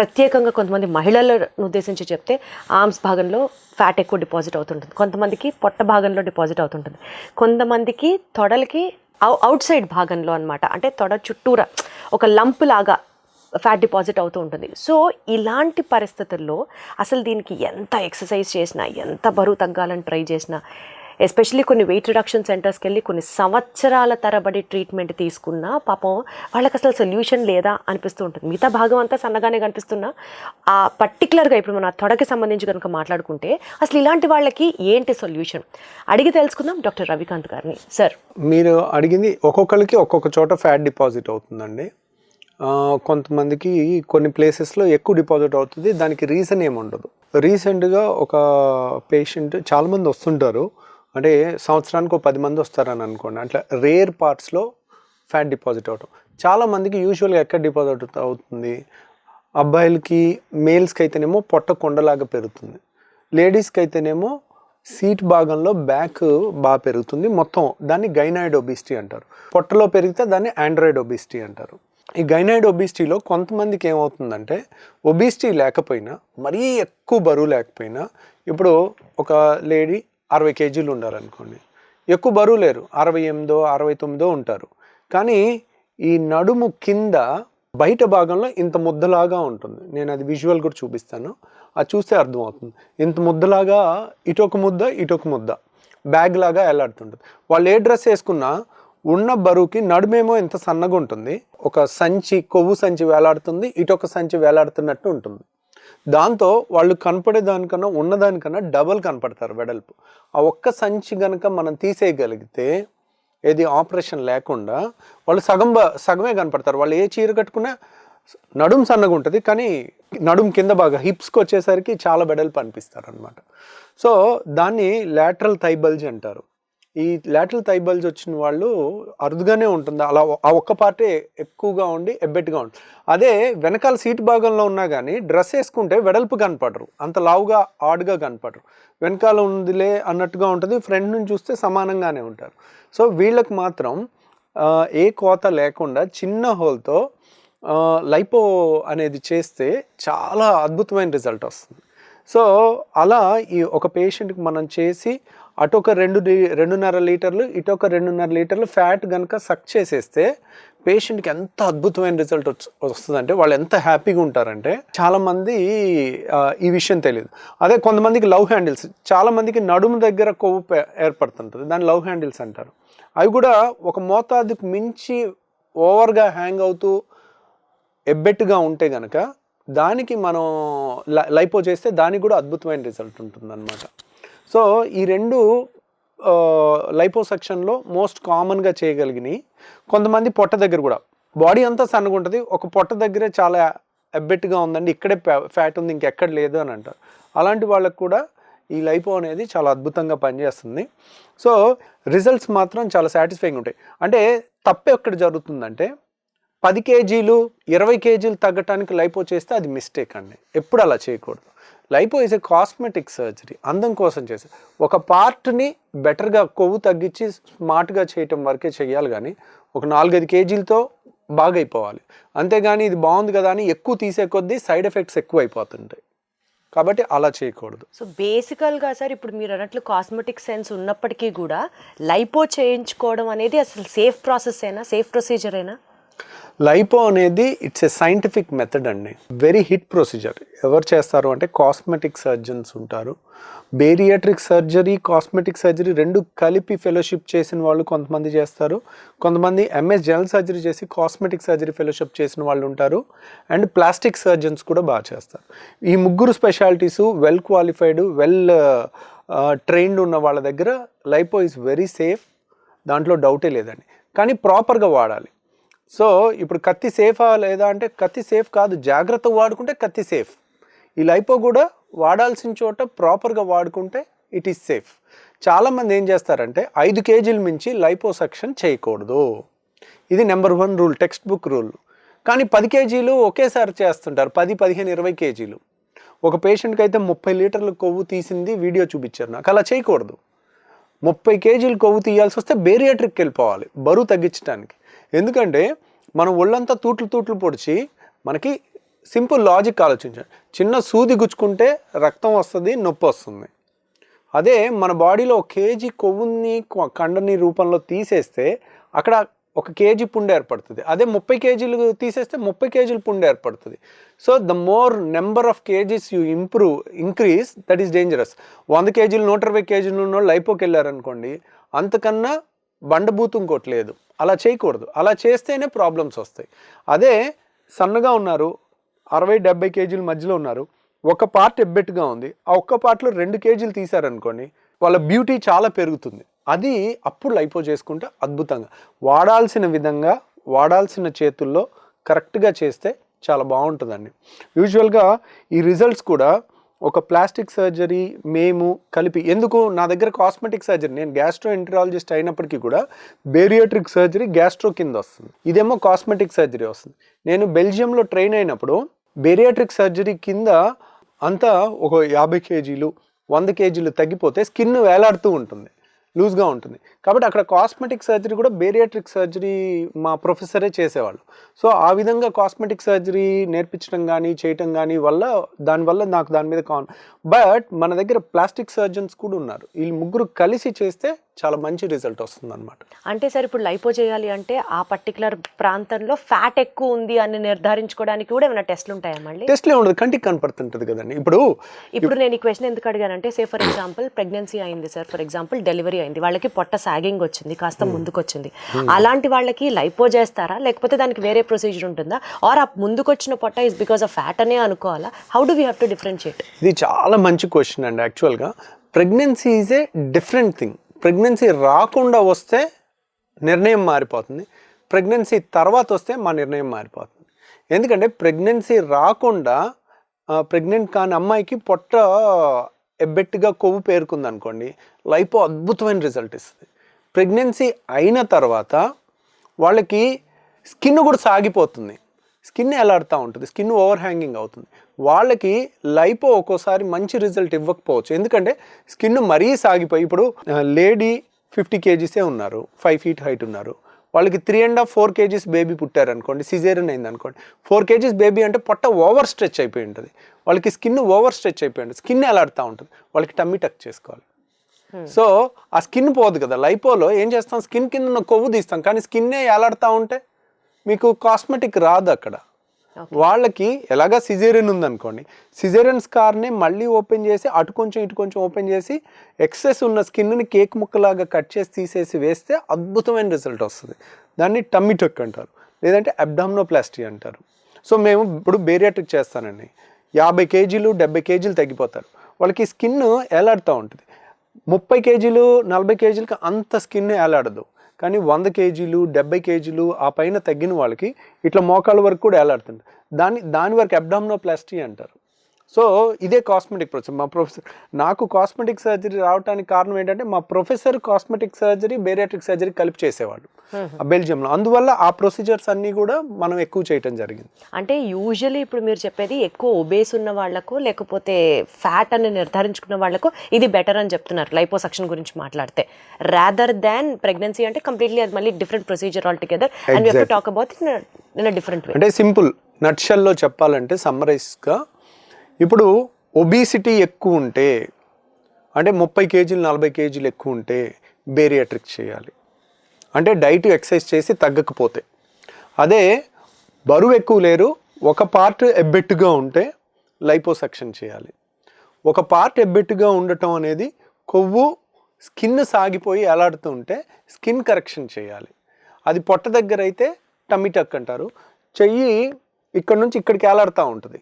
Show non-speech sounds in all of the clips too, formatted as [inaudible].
ప్రత్యేకంగా కొంతమంది మహిళలను ఉద్దేశించి చెప్తే ఆర్మ్స్ భాగంలో ఫ్యాట్ ఎక్కువ డిపాజిట్ అవుతుంటుంది. కొంతమందికి పొట్ట భాగంలో డిపాజిట్ అవుతుంటుంది. కొంతమందికి తొడలకి అవుట్ సైడ్ భాగంలో అనమాట అంటే తొడ చుట్టూరా ఒక లంప్ లాగా ఫ్యాట్ డిపాజిట్ అవుతూ ఉంటుంది. సో ఇలాంటి పరిస్థితుల్లో అసలు దీనికి ఎంత ఎక్సర్సైజ్ చేసినా ఎంత బరువు తగ్గాలని ట్రై చేసినా ఎస్పెషలీ కొన్ని వెయిట్ రిడక్షన్ సెంటర్స్కి వెళ్ళి కొన్ని సంవత్సరాల తరబడి ట్రీట్మెంట్ తీసుకున్నా పాపం వాళ్ళకి అసలు సొల్యూషన్ లేదా అనిపిస్తూ ఉంటుంది. మిగతా భాగం అంతా సన్నగానే కనిపిస్తున్నా. ఆ పర్టికులర్గా ఇప్పుడు మన తొడకి సంబంధించి కనుక మాట్లాడుకుంటే అసలు ఇలాంటి వాళ్ళకి ఏంటి సొల్యూషన్? అడిగి తెలుసుకుందాం డాక్టర్ రవికాంత్ గారిని. సార్. మీరు అడిగింది ఒక్కొక్కరికి ఒక్కొక్క చోట ఫ్యాట్ డిపాజిట్ అవుతుందండి. కొంతమందికి కొన్ని ప్లేసెస్లో ఎక్కువ డిపాజిట్ అవుతుంది. దానికి రీజన్ ఏమి ఉండదు రీసెంట్గా ఒక పేషెంట్ చాలామంది వస్తుంటారు. అంటే సంవత్సరానికి ఒక పది మంది వస్తారని అనుకోండి. అట్లా రేర్ పార్ట్స్లో ఫ్యాట్ డిపాజిట్ అవటం చాలామందికి యూజువల్గా ఎక్కడ డిపాజిట్ అవుతుంది? అబ్బాయిలకి మేల్స్కి అయితేనేమో పొట్ట కొండలాగా పెరుగుతుంది. లేడీస్కి అయితేనేమో సీట్ భాగంలో బ్యాక్ బాగా పెరుగుతుంది. మొత్తం దాన్ని గైనాయిడ్ ఒబిసిటీ అంటారు. పొట్టలో పెరిగితే దాన్ని ఆండ్రాయిడ్ ఒబిసిటీ అంటారు. ఈ గైనాయిడ్ ఒబిసిటీలో కొంతమందికి ఏమవుతుందంటే ఒబిసిటీ లేకపోయినా మరీ ఎక్కువ బరువు లేకపోయినా ఇప్పుడు ఒక లేడీ అరవై కేజీలు ఉండాలనుకోండి ఎక్కువ బరువు లేరు. అరవై ఎనిమిదో అరవై తొమ్మిదో ఉంటారు. కానీ ఈ నడుము కింద బయట భాగంలో ఇంత ముద్దలాగా ఉంటుంది. నేను అది విజువల్ కూడా చూపిస్తాను. అది చూస్తే అర్థమవుతుంది. ఇంత ముద్దలాగా ఇటొక ముద్ద ఇటొక ముద్ద. బ్యాగ్ లాగా ఎలాడుతుంటుంది. వాళ్ళు ఏ డ్రెస్ వేసుకున్నా ఉన్న బరువుకి నడుమేమో ఇంత సన్నగా ఉంటుంది. ఒక సంచి కొవ్వు సంచి వేలాడుతుంది. ఇటొక సంచి వేలాడుతున్నట్టు ఉంటుంది. దాంతో వాళ్ళు కనపడే దానికన్నా ఉన్నదానికన్నా డబల్ కనపడతారు వెడల్పు. ఆ ఒక్క సంచి గనక మనం తీసేయగలిగితే ఏది ఆపరేషన్ లేకుండా వాళ్ళు సగం బ- సగమే కనపడతారు. వాళ్ళు ఏ చీర కట్టుకున్నా నడుం సన్నగా ఉంటుంది కానీ నడుం కింద బాగా హిప్స్కి వచ్చేసరికి చాలా బెడల్పు అనిపిస్తారు అనమాట సో దాన్ని లాటరల్ థైబల్జ్ అంటారు. ఈ లాటరల్ థైబల్జ్ వచ్చిన వాళ్ళు అరుదుగానే ఉంటుంది. అలా ఆ ఒక్క పార్టే ఎక్కువగా ఉండి ఎబ్బెట్టుగా ఉంటుంది. అదే వెనకాల సీట్ భాగంలో ఉన్నా కానీ డ్రెస్ వేసుకుంటే వెడల్పు కనపడరు. అంత లావుగా ఆడ్గా కనపడరు. వెనకాల ఉందిలే అన్నట్టుగా ఉంటుంది. ఫ్రంట్ నుంచి చూస్తే సమానంగానే ఉంటారు. సో వీళ్ళకి మాత్రం ఏ కోత లేకుండా చిన్న హోల్తో లైపో అనేది చేస్తే చాలా అద్భుతమైన రిజల్ట్ వస్తుంది. సో అలా ఈ ఒక పేషెంట్కి మనం చేసి అటు ఒక రెండు రెండున్నర లీటర్లు ఇటు ఒక రెండున్నర లీటర్లు ఫ్యాట్ కనుక సక్ చేసేస్తే పేషెంట్కి ఎంత అద్భుతమైన రిజల్ట్ వస్తుందంటే వాళ్ళు ఎంత హ్యాపీగా ఉంటారంటే చాలామంది ఈ విషయం తెలియదు. అదే కొంతమందికి లవ్ హ్యాండిల్స్ చాలామందికి నడుము దగ్గర కొవ్వు ఏర్పడుతుంటుంది దాన్ని లవ్ హ్యాండిల్స్ అంటారు. అవి కూడా ఒక మోతాదుకు మించి ఓవర్గా హ్యాంగ్ అవుతూ ఎబ్బెట్టుగా ఉంటే గనక దానికి మనం లై- లైపో చేస్తే దానికి కూడా అద్భుతమైన రిజల్ట్ ఉంటుందన్నమాట. సో ఈ రెండు లైపో సెక్షన్లో మోస్ట్ కామన్గా చేయగలిగినాయి కొంతమంది పొట్ట దగ్గర కూడా. బాడీ అంతా సన్నగా ఉంటుంది. ఒక పొట్ట దగ్గరే చాలా ఎబ్బెట్టుగా ఉందండి. ఇక్కడే ఫ్యాట్ ఉంది ఇంకెక్కడ లేదు అని అంటారు. అలాంటి వాళ్ళకు కూడా ఈ లైపో అనేది చాలా అద్భుతంగా పనిచేస్తుంది. సో రిజల్ట్స్ మాత్రం చాలా సాటిస్ఫైయింగ్ ఉంటాయి. అంటే తప్పు ఎక్కడ జరుగుతుందంటే పది కేజీలు ఇరవై కేజీలు తగ్గటానికి లైపో చేస్తే అది మిస్టేక్ అండి. ఎప్పుడు అలా చేయకూడదు. Lipo is a cosmetic surgery. అందం కోసం చేసే ఒక పార్ట్ని బెటర్గా కొవ్వు తగ్గించి స్మార్ట్గా చేయటం వరకే చేయాలి కానీ ఒక నాలుగైదు కేజీలతో బాగైపోవాలి. అంతేగాని ఇది బాగుంది కదా అని ఎక్కువ తీసే కొద్దీ సైడ్ ఎఫెక్ట్స్ ఎక్కువ అయిపోతుంటాయి కాబట్టి అలా చేయకూడదు. సో బేసికల్గా సార్ ఇప్పుడు మీరు అన్నట్లు కాస్మెటిక్ సెన్స్ ఉన్నప్పటికీ కూడా లైపో చేయించుకోవడం అనేది అసలు సేఫ్ ప్రాసెస్ అయినా సేఫ్ ప్రొసీజర్ అయినా లైపో అనేది ఇట్స్ ఏ సైంటిఫిక్ మెథడ్ అండి. వెరీ హిట్ ప్రొసీజర్ ఎవరు చేస్తారు అంటే కాస్మెటిక్ సర్జన్స్ ఉంటారు. బేరియాట్రిక్ సర్జరీ కాస్మెటిక్ సర్జరీ రెండు కలిపి ఫెలోషిప్ చేసిన వాళ్ళు కొంతమంది చేస్తారు. కొంతమంది ఎంఎస్ జనరల్ సర్జరీ చేసి కాస్మెటిక్ సర్జరీ ఫెలోషిప్ చేసిన వాళ్ళు ఉంటారు. అండ్ ప్లాస్టిక్ సర్జన్స్ కూడా బాగా చేస్తారు. ఈ ముగ్గురు specialities well qualified well trained ఉన్న వాళ్ళ దగ్గర లైపో ఇస్ వెరీ సేఫ్ దాంట్లో డౌటే లేదండి. కానీ ప్రాపర్గా వాడాలి. సో ఇప్పుడు కత్తి సేఫా లేదా అంటే కత్తి సేఫ్ కాదు జాగ్రత్త వాడుకుంటే కత్తి సేఫ్. ఈ లైపో కూడా వాడాల్సిన చోట ప్రాపర్గా వాడుకుంటే ఇట్ ఈస్ సేఫ్. చాలామంది ఏం చేస్తారంటే ఐదు కేజీలు మించి లైపో సెక్షన్ చేయకూడదు. ఇది number one rule textbook rule. కానీ పది కేజీలు ఒకేసారి చేస్తుంటారు పది పదిహేను ఇరవై కేజీలు. ఒక పేషెంట్కి అయితే ముప్పై లీటర్ల కొవ్వు తీసింది వీడియో చూపించారు నాకు. అలా చేయకూడదు. ముప్పై కేజీలు కొవ్వు తీయాల్సి వస్తే బేరియాట్రిక్కి వెళ్ళిపోవాలి బరువు తగ్గించడానికి ఎందుకంటే మనం ఒళ్ళంతా తూట్లు తూట్లు పొడిచి మనకి సింపుల్ లాజిక్ ఆలోచించండి చిన్న సూది గుచ్చుకుంటే రక్తం వస్తుంది నొప్పి వస్తుంది. అదే మన బాడీలో ఒక కేజీ కొవ్వుని కండని రూపంలో తీసేస్తే అక్కడ ఒక కేజీ పుండు ఏర్పడుతుంది. అదే ముప్పై కేజీలు తీసేస్తే ముప్పై కేజీలు పుండు ఏర్పడుతుంది. So the more number of kgs you improve increase that is dangerous. వంద కేజీలు నూట ఇరవై కేజీలు ఉన్న వాళ్ళు లైపోకి వెళ్ళారనుకోండి అంతకన్నా బండబూతు ఇంకోటి లేదు అలా చేయకూడదు. అలా చేస్తేనే ప్రాబ్లమ్స్ వస్తాయి. అదే సన్నగా ఉన్నారు. అరవై డెబ్బై కేజీల మధ్యలో ఉన్నారు. ఒక పార్ట్ ఎబ్బెట్టుగా ఉంది. ఆ ఒక్క పార్ట్లో రెండు కేజీలు తీశారనుకోండి వాళ్ళ బ్యూటీ చాలా పెరుగుతుంది. అది అప్పుడు లైపో చేసుకుంటే అద్భుతంగా. వాడాల్సిన విధంగా వాడాల్సిన చేతుల్లో కరెక్ట్గా చేస్తే చాలా బాగుంటుందండి. యూజువల్గా ఈ రిజల్ట్స్ కూడా ఒక ప్లాస్టిక్ సర్జరీ మేము కలిపి ఎందుకు? నా దగ్గర కాస్మెటిక్ సర్జరీ నేను గ్యాస్ట్రో ఎంట్రాలజిస్ట్ అయినప్పటికీ కూడా బేరియాట్రిక్ సర్జరీ గ్యాస్ట్రో కింద వస్తుంది. ఇదేమో కాస్మెటిక్ సర్జరీ వస్తుంది. నేను బెల్జియంలో ట్రైన్ అయినప్పుడు బేరియాట్రిక్ సర్జరీ కింద అంతా ఒక యాభై కేజీలు వంద కేజీలు తగ్గిపోతే స్కిన్ వేలాడుతూ ఉంటుంది. లూజ్గా ఉంటుంది. కాబట్టి అక్కడ కాస్మెటిక్ సర్జరీ కూడా బేరియాట్రిక్ సర్జరీ మా ప్రొఫెసరే చేసేవాళ్ళు. సో ఆ విధంగా కాస్మెటిక్ సర్జరీ నేర్పించడం కానీ చేయటం కానీ వల్ల దానివల్ల నాకు దాని మీద కాన్ బట్ మన దగ్గర ప్లాస్టిక్ సర్జన్స్ కూడా ఉన్నారు. వీళ్ళు ముగ్గురు కలిసి చేస్తే చాలా మంచి రిజల్ట్ వస్తుంది అనమాట అంటే సార్ ఇప్పుడు లైపో చేయాలి అంటే ఆ పర్టికులర్ ప్రాంతంలో ఫ్యాట్ ఎక్కువ ఉంది అని నిర్ధారించుకోవడానికి కూడా ఏమైనా టెస్ట్లు ఉంటాయా మళ్ళీ? టెస్ట్లో ఉండదు కంటికి కనపడుతుంటుంది కదండి. ఇప్పుడు ఇప్పుడు నేను ఈ క్వశ్చన్ ఎందుకు అడిగానంటే సే ఫర్ ఎగ్జాంపుల్ ప్రెగ్నెన్సీ అయింది సార్. ఫర్ ఎగ్జాంపుల్ డెలివరీ అయింది. వాళ్ళకి పొట్ట సాగింగ్ వచ్చింది కాస్త ముందుకు వచ్చింది అలాంటి వాళ్ళకి లైపో చేస్తారా? లేకపోతే దానికి వేరే ప్రొసీజర్ ఉంటుందా? ఆర్ ఆ ముందుకు వచ్చిన పొట్ట ఇస్ బికాస్ ఆఫ్ ఫ్యాట్ అనే అనుకోవాలా? How do we have to differentiate ఇది చాలా మంచి క్వశ్చన్ అండి యాక్చువల్గా pregnancy is a different thing pregnancy రాకుండా వస్తే నిర్ణయం మారిపోతుంది. ప్రెగ్నెన్సీ తర్వాత వస్తే మా నిర్ణయం మారిపోతుంది. ఎందుకంటే ప్రెగ్నెన్సీ రాకుండా ప్రెగ్నెంట్ కాని అమ్మాయికి పొట్ట ఎబ్బెట్టుగా కొవ్వు పేరుకుంది అనుకోండి లైఫ్ అద్భుతమైన రిజల్ట్ ఇస్తుంది. ప్రెగ్నెన్సీ అయిన తర్వాత వాళ్ళకి స్కిన్ కూడా సాగిపోతుంది. స్కిన్ ఎలాడుతూ ఉంటుంది. స్కిన్ ఓవర్ హ్యాంగింగ్ అవుతుంది. వాళ్ళకి లైపో ఒక్కోసారి మంచి రిజల్ట్ ఇవ్వకపోవచ్చు. ఎందుకంటే స్కిన్ మరీ సాగిపోయి ఇప్పుడు లేడీ ఫిఫ్టీ కేజీసే ఉన్నారు ఫైవ్ ఫీట్ హైట్ ఉన్నారు. వాళ్ళకి three and half four kgs baby పుట్టారు అనుకోండి సిజేరియన్ అయింది అనుకోండి ఫోర్ కేజీస్ బేబీ అంటే పొట్ట ఓవర్ స్ట్రెచ్ అయిపోయి ఉంటుంది. వాళ్ళకి స్కిన్ ఓవర్ స్ట్రెచ్ అయిపోయి ఉంటుంది. స్కిన్ ఎలాడుతూ ఉంటుంది. వాళ్ళకి టమ్మీ టక్ చేసుకోవాలి. సో ఆ స్కిన్ పోదు కదా. లైపోలో ఏం చేస్తాం? స్కిన్ కింద ఉన్న కొవ్వు తీస్తాం. కానీ స్కిన్నే ఎలాడుతూ ఉంటే మీకు కాస్మెటిక్ రాదు అక్కడ. వాళ్ళకి ఎలాగా సిజేరియన్ ఉందనుకోండి సిజేరియన్ స్కార్ని మళ్ళీ ఓపెన్ చేసి అటు కొంచెం ఇటు కొంచెం ఓపెన్ చేసి ఎక్సెస్ ఉన్న స్కిన్ని కేక్ ముక్కలాగా కట్ చేసి తీసేసి వేస్తే అద్భుతమైన రిజల్ట్ వస్తుంది. దాన్ని టమ్మీ టక్ అంటారు లేదంటే అబ్డామినోప్లాస్టీ అంటారు. సో మేము ఇప్పుడు బేరియాట్రిక్ చేస్తానండి. యాభై కేజీలు డెబ్బై కేజీలు తగ్గిపోతారు. వాళ్ళకి స్కిన్ ఏలాడుతూ ఉంటుంది. ముప్పై కేజీలు నలభై కేజీలకి అంత స్కిన్ ఏలాడదు. కానీ వంద కేజీలు డెబ్బై కేజీలు ఆ పైన తగ్గిన వాళ్ళకి ఇట్లా మోకాల వరకు కూడా వేలాడుతుంది దాని దాని వరకు అబ్డామినోప్లాస్టీ అంటారు. సో ఇదే కాస్మెటిక్ ప్రొసెస్ మా ప్రొఫెసర్ నాకు కాస్మెటిక్ సర్జరీ రావడానికి కారణం ఏంటంటే మా professor cosmetic surgery bariatric surgery కలిపి చేసేవాళ్ళు ఆ బెల్జియంలో. అందువల్ల ఆ ప్రొసీజర్స్ అన్నీ కూడా మనం ఎక్కువ చేయటం జరిగింది. అంటే యూజువల్లీ ఇప్పుడు మీరు చెప్పేది ఎక్కువ ఒబేస్ ఉన్న వాళ్ళకు లేకపోతే ఫ్యాట్ అని నిర్ధారించుకున్న వాళ్ళకు ఇది బెటర్ అని చెప్తున్నారు లైపోసక్షన్ గురించి మాట్లాడితే. రాదర్ దాన్ ప్రెగ్నెన్సీ అంటే కంప్లీట్లీ అది మళ్ళీ different procedure altogether and talk about in different అంటే సింపుల్. నట్షల్లో చెప్పాలంటే సమ్మరైజ్గా ఇప్పుడు ఒబీసిటీ ఎక్కువ ఉంటే అంటే ముప్పై కేజీలు నలభై కేజీలు ఎక్కువ ఉంటే బేరియాట్రిక్ చేయాలి. అంటే డైట్ ఎక్సర్సైజ్ చేసి తగ్గకపోతే. అదే బరువు ఎక్కువ లేరు ఒక పార్ట్ ఎబ్బెట్టుగా ఉంటే లైపోసెక్షన్ చేయాలి. ఒక పార్ట్ ఎబ్బెట్టుగా ఉండటం అనేది కొవ్వు స్కిన్ సాగిపోయి ఎలాడుతూ ఉంటే స్కిన్ కరెక్షన్ చేయాలి. అది పొట్ట దగ్గర అయితే టమిటక్ అంటారు. చెయ్యి ఇక్కడ నుంచి ఇక్కడికి ఎలాడుతూ ఉంటుంది.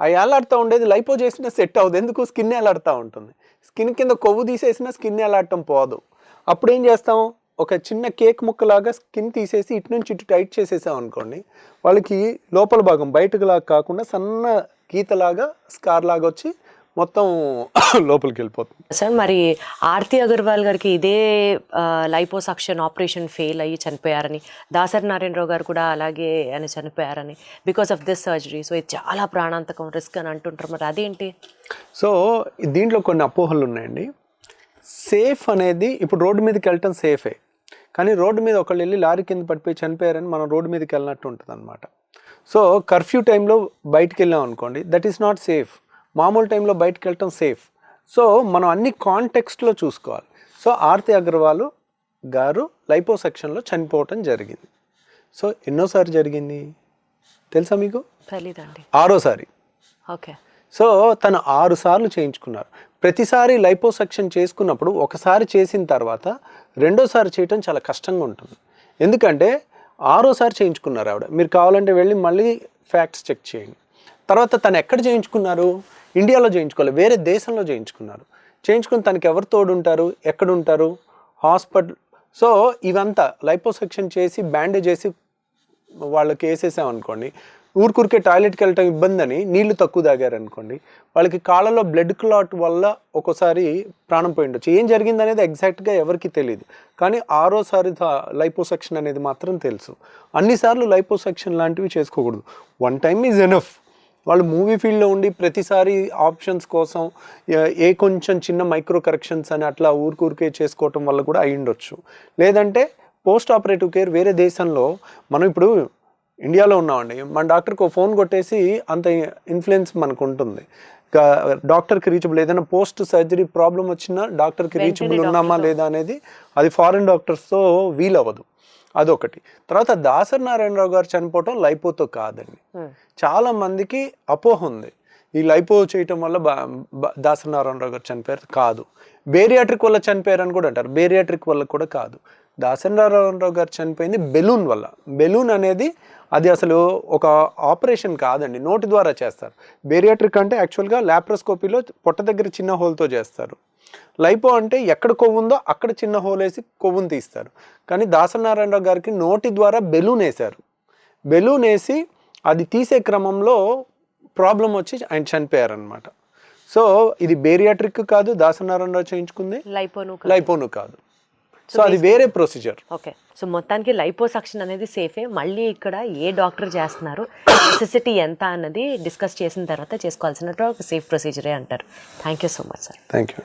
ఆ ఏలాడుతూ ఉండేది లైపో చేసినా సెట్ అవ్వదు. ఎందుకు? స్కిన్ ఏలాడుతూ ఉంటుంది. స్కిన్ కింద కొవ్వు తీసేసినా స్కిన్ ఏలాడటం పోదు. అప్పుడు ఏం చేస్తాం? ఒక చిన్న కేక్ ముక్కలాగా స్కిన్ తీసేసి ఇటు నుంచి ఇటు టైట్ చేసేసాం అనుకోండి. వాళ్ళకి లోపల భాగం బయటకు లాగా కాకుండా సన్న గీతలాగా స్కార్ లాగా వచ్చి మొత్తం [coughs] లోపలికి వెళ్ళిపోతుంది సార్ మరి ఆర్తి అగర్వాల్ గారికి ఇదే లైపోసక్షన్ ఆపరేషన్ ఫెయిల్ అయ్యి చనిపోయారని దాసరి నారాయణరావు గారు కూడా అలాగే అని చనిపోయారని because of this surgery so ఇది చాలా ప్రాణాంతకం రిస్క్ అని అంటుంటారు. మరి అదేంటి? సో దీంట్లో కొన్ని అపోహలు ఉన్నాయండి. సేఫ్ అనేది ఇప్పుడు రోడ్డు మీదకి వెళ్ళటం సేఫే. కానీ రోడ్డు మీద ఒకళ్ళు వెళ్ళి లారీ కింద పడిపోయి చనిపోయారని మనం రోడ్డు మీదకి వెళ్ళినట్టు ఉంటుంది అనమాట సో కర్ఫ్యూ టైంలో బయటికి వెళ్ళాం అనుకోండి దట్ ఈస్ నాట్ సేఫ్ మామూలు టైంలో బయటికి వెళ్ళటం సేఫ్ సో మనం అన్ని కాంటెక్స్ట్లో చూసుకోవాలి. సో ఆర్తి అగర్వాల్ గారు లైపో సెక్షన్లో చనిపోవటం జరిగింది. సో ఎన్నోసారి జరిగింది? తెలుసా మీకు? తెలీదండి. ఆరోసారి. ఓకే. సో తను ఆరు సార్లు చేయించుకున్నారు. ప్రతిసారి లైపోసెక్షన్ చేసుకున్నప్పుడు ఒకసారి చేసిన తర్వాత రెండోసారి చేయటం చాలా కష్టంగా ఉంటుంది. ఎందుకంటే ఆరోసారి చేయించుకున్నారు ఆవిడ. మీరు కావాలంటే వెళ్ళి మళ్ళీ ఫ్యాక్ట్స్ చెక్ చేయండి. తర్వాత తను ఎక్కడ చేయించుకున్నారు ఇండియాలో చేయించుకోవాలి వేరే దేశంలో చేయించుకున్నారు చేయించుకుని తనకి ఎవరు తోడుంటారు? ఎక్కడ ఉంటారు హాస్పిటల్ సో ఇవంతా లైపోసెక్షన్ చేసి బ్యాండేజ్ చేసి వాళ్ళకి వేసేసామనుకోండి ఊరికూరికే టాయిలెట్కి వెళ్ళటం ఇబ్బంది అని నీళ్ళు తక్కువ తాగారనుకోండి వాళ్ళకి కాళ్ళలో బ్లడ్ క్లాట్ వల్ల ఒక్కోసారి ప్రాణం పోయి ఉండొచ్చు ఏం జరిగింది అనేది ఎగ్జాక్ట్గా ఎవరికి తెలియదు కానీ ఆరోసారి లైపోసెక్షన్ అనేది మాత్రం తెలుసు. అన్నిసార్లు లైపోసెక్షన్ లాంటివి చేసుకోకూడదు. One time is enough. వాళ్ళు మూవీ ఫీల్డ్లో ఉండి ప్రతిసారి ఆప్షన్స్ కోసం ఏ- కొంచెం చిన్న మైక్రో కరెక్షన్స్ అని అట్లా ఊరికూరికే చేసుకోవటం వల్ల కూడా అయ్యుండొచ్చు లేదంటే పోస్ట్ ఆపరేటివ్ కేర్ వేరే దేశంలో మనం ఇప్పుడు ఇండియాలో ఉన్నామండి. మన డాక్టర్కి ఫోన్ కొట్టేసి అంత ఇన్ఫ్లుయెన్స్ మనకు ఉంటుంది. డాక్టర్కి రీచబుల్ ఏదైనా పోస్ట్ సర్జరీ ప్రాబ్లం వచ్చినా డాక్టర్కి రీచబుల్ ఉన్నామా. లేదా అనేది అది ఫారిన్ డాక్టర్స్తో వీలవ్వదు. అదొకటి. తర్వాత దాసరి నారాయణరావు గారు చనిపోవటం లైపోతో కాదండి. చాలా మందికి అపోహ ఉంది. ఈ లైపో చేయటం వల్ల దాసరి నారాయణరావు గారు చనిపోయారు కాదు. బేరియాట్రిక్ వల్ల చనిపోయారు అని కూడా అంటారు. బేరియాట్రిక్ వల్ల కూడా కాదు. దాసరి నారాయణరావు గారు చనిపోయింది బెలూన్ వల్ల. బెలూన్ అనేది అది అసలు ఒక ఆపరేషన్ కాదండి నోటి ద్వారా చేస్తారు. బేరియాట్రిక్ అంటే యాక్చువల్గా లాప్రోస్కోపీలో పొట్ట దగ్గర చిన్న హోల్తో చేస్తారు. లైపో అంటే ఎక్కడ కొవ్వు ఉందో అక్కడ చిన్న హోల్ వేసి కొవ్వును తీస్తారు. కానీ దాసనారాయణరావు గారికి నోటి ద్వారా బెలూన్ వేశారు. బెలూన్ వేసి అది తీసే క్రమంలో ప్రాబ్లం వచ్చి ఆయన చనిపోయారనమాట సో ఇది బేరియాట్రిక్ కాదు దాసనారాయణరావు చేయించుకుంది లైపోను లైపోను కాదు. సో అది వేరే ప్రొసీజర్ ఓకే సో మొత్తానికి లైపోసక్షన్ అనేది సేఫే మళ్ళీ ఇక్కడ ఏ డాక్టర్ చేస్తున్నారు? నెసెసిటీ ఎంత అన్నది డిస్కస్ చేసిన తర్వాత చేసుకోవాల్సిన ఒక సేఫ్ ప్రొసీజరే అంటారు. Thank you so much sir thank you